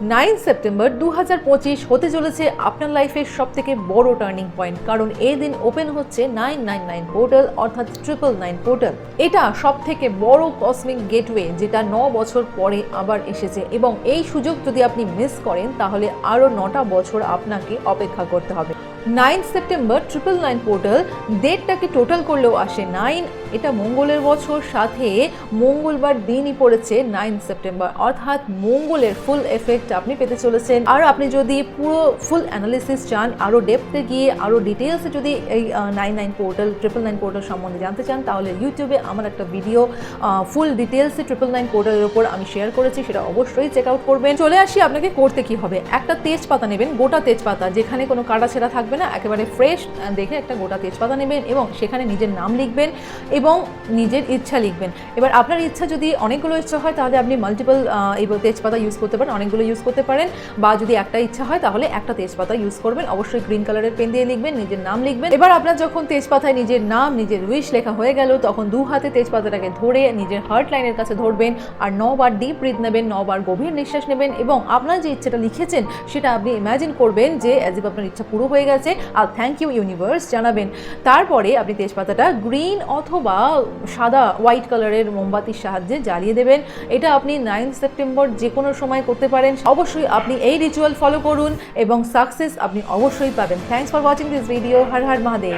Nine September দু হাজার পঁচিশ হতে চলেছে আপনার লাইফের সব থেকে বড় টার্নিং পয়েন্ট, কারণ এই দিন ওপেন হচ্ছে নাইন নাইন নাইন পোর্টাল অর্থাৎ ট্রিপল নাইন পোর্টাল। এটা সব থেকে বড় কসমিক গেটওয়ে যেটা ন বছর পরে আবার এসেছে এবং এই সুযোগ যদি আপনি মিস করেন, তাহলে আরও নটা বছর আপনাকে অপেক্ষা করতে হবে। Nine September triple nine portal ডেটটাকে total করলেও আসে নাইন এটা মঙ্গলের বছর, সাথে মঙ্গলবার দিনই পড়েছে নাইন সেপ্টেম্বর অর্থাৎ মঙ্গলের ফুল এফেক্ট আপনি পেতে চলেছেন। আর আপনি যদি পুরো ফুল অ্যানালিসিস চান আরও ডেপথে গিয়ে আরও ডিটেলসে যদি এই nine nine portal triple nine portal সম্বন্ধে জানতে চান, তাহলে ইউটিউবে আমার একটা ভিডিও ফুল ডিটেলসে ট্রিপল নাইন পোর্টালের উপর আমি শেয়ার করেছি, সেটা অবশ্যই চেক আউট করবেন। চলে আসি আপনাকে করতে কি হবে। একটা তেজপাতা নেবেন, গোটা তেজপাতা, যেখানে কোনো কাটা ছেঁড়া থাকবে না, একেবারে ফ্রেশ দেখে একটা গোটা তেজপাতা নেবেন এবং সেখানে নিজের নাম লিখবেন এবং নিজের ইচ্ছা লিখবেন। এবার আপনার ইচ্ছা যদি অনেকগুলো ইচ্ছা হয়, তাহলে আপনি মাল্টিপল এই তেজপাতা ইউজ করতে পারেন, অনেকগুলো ইউজ করতে পারেন। বা যদি একটা ইচ্ছা হয়, তাহলে একটা তেজপাতা ইউজ করবেন। অবশ্যই গ্রিন কালারের পেন দিয়ে লিখবেন, নিজের নাম লিখবেন। এবার আপনার যখন তেজপাতায় নিজের নাম, নিজের উইশ লেখা হয়ে গেল, তখন দু হাতে তেজপাতাটাকে ধরে নিজের হার্ট লাইনের কাছে ধরবেন আর নবার ডিপ ব্রিথ নেবেন, নবার গভীর নিঃশ্বাস নেবেন এবং আপনার যে ইচ্ছাটা লিখেছেন, সেটা আপনি ইমাজিন করবেন যে অ্যাজ আপনার ইচ্ছা পুরো হয়ে গেছে। আর থ্যাংক ইউ ইউনিভার্স জানাবেন। তারপরে আপনি তেজপাতাটা গ্রিন অথবা সাদা হোয়াইট কালারের মোমবাতির সাহায্যে জ্বালিয়ে দেবেন। এটা আপনি নাইন সেপ্টেম্বর যে কোনো সময় করতে পারেন। অবশ্যই আপনি এই রিচুয়াল ফলো করুন এবং সাকসেস আপনি অবশ্যই পাবেন। Thanks for watching this video Har Har Mahadev